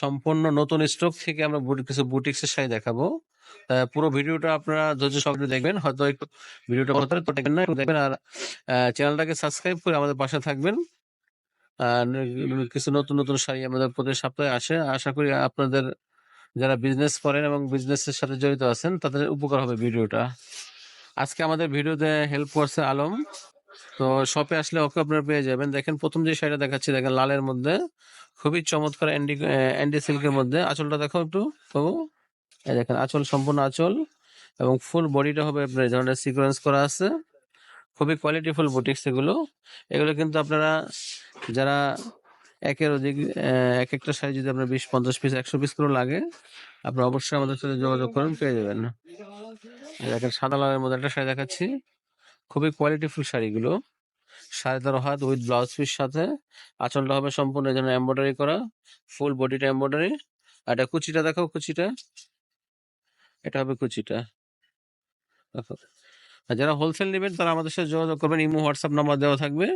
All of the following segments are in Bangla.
সম্পূর্ণ নতুন স্টক থেকে আমরা কিছু বুটিক্সের শাড়ি দেখাবো। পুরো ভিডিওটা আপনারা ধৈর্য সহকারে দেখবেন। হয়তো একটু ভিডিওটা তো দেখবেন না দেখবেন আর চ্যানেলটাকে সাবস্ক্রাইব করে আমাদের পাশে থাকবেন। কিছু নতুন নতুন শাড়ি আমাদের প্রতি সপ্তাহে আসে। আশা করি আপনাদের যারা বিজনেস করেন এবং বিজনেসের সাথে জড়িত আছেন, তাদের উপকার হবে ভিডিওটা। আজকে আমাদের ভিডিওতে হেল্প করছে আলম। তো শপে আসলে ওকে আপনারা পেয়ে যাবেন। দেখেন প্রথম যে শাড়িটা দেখাচ্ছি, দেখেন লালের মধ্যে। খুবই চমৎকার অ্যান্ডি অ্যান্ডি সিল্কের মধ্যে। আঁচলটা দেখো একটু, বাবু। এই দেখেন, আঁচল, সম্পূর্ণ আঁচল। এবং ফুল বডিটা হবে আপনার এই ধরনের সিকোয়েন্স করা আছে। খুবই কোয়ালিটিফুল বুটিক্স এগুলো। এগুলো কিন্তু আপনারা যারা একের অধিক এক একটা শাড়ি যদি আপনার বিশ, পঞ্চাশ পিস একশো পিস করে লাগে, আপনারা অবশ্যই আমাদের সাথে যোগাযোগ করেন, পেয়ে যাবেন। দেখেন, সাদা লালের মধ্যে একটা শাড়ি দেখাচ্ছি। খুবই কোয়ালিটিফুল শাড়িগুলো। সাড়ে তেরো হাত উইথ ব্লাউজ পিস সাথে। আঁচলটা হবে সম্পূর্ণ জন্য এম্ব্রয়ডারি করা। ফুল বডিটা এম্ব্রয়ডারি আর এটা কুচিটা দেখো, কুচিটা। এটা হবে কুচিটা। দেখো। আর যারা হোলসেল নেবেন, তারা আমাদের সাথে যোগাযোগ করবেন। ইমো, হোয়াটসঅ্যাপ নাম্বার দেওয়া থাকবে।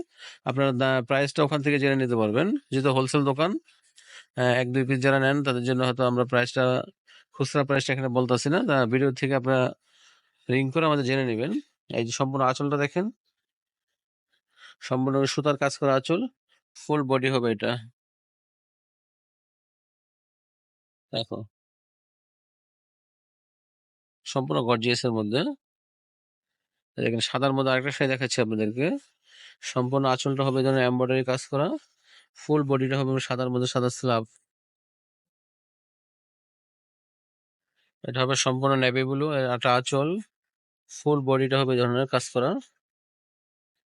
আপনারা প্রাইসটা ওখান থেকে জেনে নিতে পারবেন। যেহেতু হোলসেল দোকান এক, দুই পিস যারা নেন, তাদের জন্য হয়তো আমরা প্রাইসটা খুচরা প্রাইসটা এখানে বলতেছি না। ভিডিও থেকে আপনারা রিং করে আমাদের জেনে নেবেন। এই যে সম্পূর্ণ আঁচলটা দেখেন। সম্পূর্ণ সুতার কাজ করা আঁচল ফুল বডি হবে এটা। দেখো। সম্পূর্ণ গর্জিয়াস এর মধ্যে। দেখেন সাদার মধ্যে আরেকটা শাড়ি দেখাচ্ছি আপনাদেরকে। সম্পূর্ণ আঁচলটা হবে যেন এমব্রয়ডারি কাজ করা। ফুল বডিটা হবে সাদার মধ্যে সাদা স্লাব এটা হবে সম্পূর্ণ নেভি ব্লু একটা আঁচল। ফুল বডিটা হবে ধরনের কাজ করা।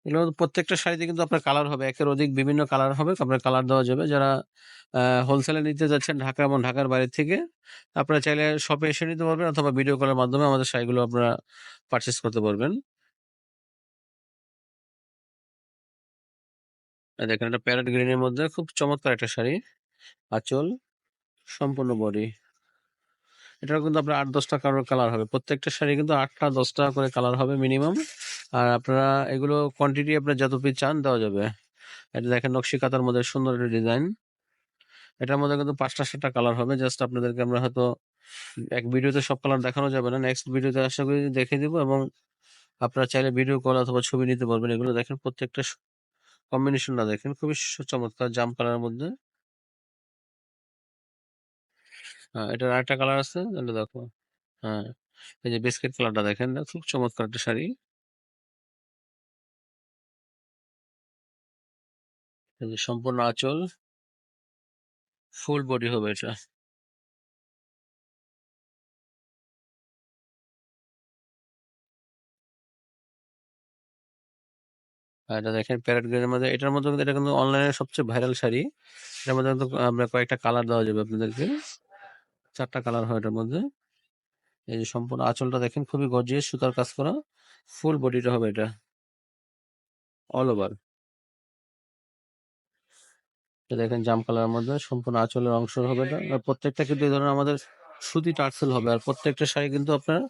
এগুলো প্রত্যেকটা শাড়িতে কিন্তু আপনার কালার হবে। একের অধিক বিভিন্ন কালার হবে, আপনার কালার দেওয়া যাবে। যারা হোলসেলে নিতে যাচ্ছেন ঢাকা এবং ঢাকার বাইরে থেকে, আপনারা চাইলে শপে এসে নিতে পারবেন অথবা ভিডিও কলের মাধ্যমে আমাদের শাড়িগুলো আপনারা পারচেস করতে পারবেন। দেখেন একটা প্যারেট গ্রিনের মধ্যে, খুব চমৎকার একটা শাড়ি। আঁচল, সম্পূর্ণ বডি এটাও কিন্তু আপনার আট দশটা কালার কালার হবে। প্রত্যেকটা শাড়ি কিন্তু আটটা দশটা করে কালার হবে মিনিমাম আর আপনারা এগুলো কোয়ান্টিটি আপনার যত পিস চান দেওয়া যাবে। এটা দেখেন নকশি কাতার মধ্যে সুন্দর একটা ডিজাইন এটার মধ্যে কিন্তু পাঁচটা সাতটা কালার হবে। জাস্ট আপনাদেরকে আমরা হয়তো এক ভিডিওতে সব কালার দেখানো যাবে না। নেক্সট ভিডিওতে আশা করি দেখে দিব এবং আপনারা চাইলে ভিডিও কল অথবা ছবি নিতে পারবেন। এগুলো দেখেন প্রত্যেকটা কম্বিনেশনটা দেখেন। খুবই চমৎকার জাম কালারের মধ্যে। হ্যাঁ এটার আরেকটা কালার আছে। দেখো। হ্যাঁ এই যে বিস্কিট কালারটা দেখেন। খুব চমৎকার একটা শাড়ি। সম্পূর্ণ আঁচল ফুল বডি হবে এটা। এটা দেখেন প্যারেট গ্রেনের মধ্যে, এটার মধ্যে এটা কিন্তু অনলাইনে সবচেয়ে ভাইরাল শাড়ি। এটার মধ্যে কিন্তু আমরা কয়েকটা কালার দেওয়া যাবে আপনাদেরকে। চারটা কালার হয় এটার মধ্যে। এই যে সম্পূর্ণ আঁচলটা দেখেন, খুবই গর্জিয়াস সুতার কাজ করা। ফুল বডিটা হবে এটা। অল ওভার দেখেন জাম কালারের মধ্যে সম্পূর্ণ আঁচলের অংশ হবে এটা। আর প্রত্যেকটা কিন্তু এই ধরনের আমাদের সুতি টার্সেল হবে। আর প্রত্যেকটা শাড়ি কিন্তু আপনার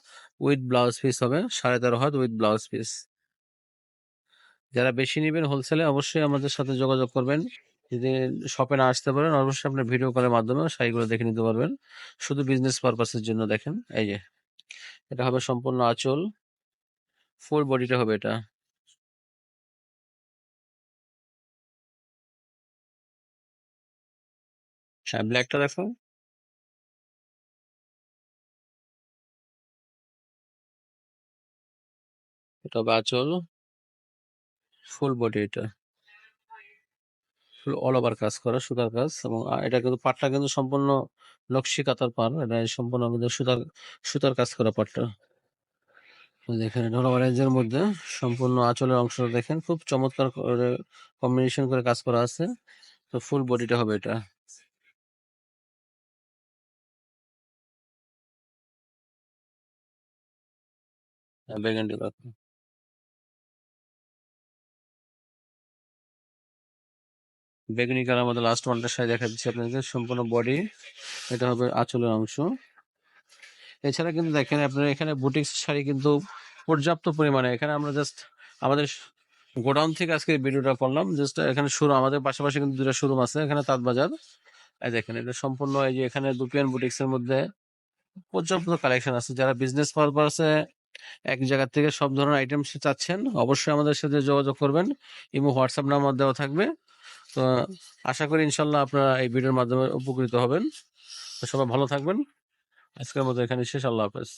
উইথ ব্লাউজ পিস হবে, সাড়ে তেরো হাত উইথ ব্লাউজ পিস। যারা বেশি নেবেন হোলসেলে অবশ্যই আমাদের সাথে যোগাযোগ করবেন। যদি শপে না আসতে পারেন, অবশ্যই আপনার ভিডিও কলের মাধ্যমে শাড়িগুলো দেখে নিতে পারবেন। শুধু বিজনেস পারপাসের জন্য দেখেন, এই যে। এটা হবে সম্পূর্ণ আঁচল। ফুল বডিটা হবে এটা। হ্যাঁ ব্ল্যাকটা দেখো। এটা হবে আঁচল ফুল বডি এটা অল ওভার কাজ করা, সুতার কাজ এবং এটা কিন্তু পাটটা কিন্তু সম্পূর্ণ নকশি কাতার পার। এটা সম্পূর্ণ আমাদের সুতার সুতার কাজ করা পাটটা। দেখেন, এটা হলো অরেঞ্জের মধ্যে। সম্পূর্ণ আঁচলের অংশটা দেখেন। খুব চমৎকার করে কম্বিনেশন করে কাজ করা আছে। তো ফুল বডিটা হবে এটা। বেগেন্ডি দেখো বেগুনি কালার মধ্যে লাস্ট ওয়ানটা শাড়ি দেখা দিচ্ছি আপনাদের সম্পূর্ণ বডি এটা হবে আঁচলের অংশ। এছাড়া কিন্তু দেখেন, আপনার এখানে বুটিক শাড়ি কিন্তু পর্যাপ্ত পরিমাণে, এখানে আমরা জাস্ট আমাদের গোডাউন থেকে আজকে ভিডিওটা করলাম জাস্ট এখানে শুরু আমাদের পাশাপাশি কিন্তু দুটো শোরুম আছে, এখানে তাঁত বাজার। এই দেখেন, এটা সম্পূর্ণ এই যে এখানে দুপিয়ান বুটিক্স এর মধ্যে পর্যাপ্ত কালেকশন আছে। যারা বিজনেস পারপাসে এক জায়গা থেকে সব ধরনের আইটেম চাচ্ছেন, অবশ্যই আমাদের সাথে যোগাযোগ করবেন। ইমো হোয়াটসঅ্যাপ নাম্বার দেওয়া থাকবে। তো আশা করি ইনশাল্লাহ আপনারা এই ভিডিওর মাধ্যমে উপকৃত হবেন। সবাই ভালো থাকবেন। আজকের মতো এখানে শেষ। আল্লাহ হাফেজ।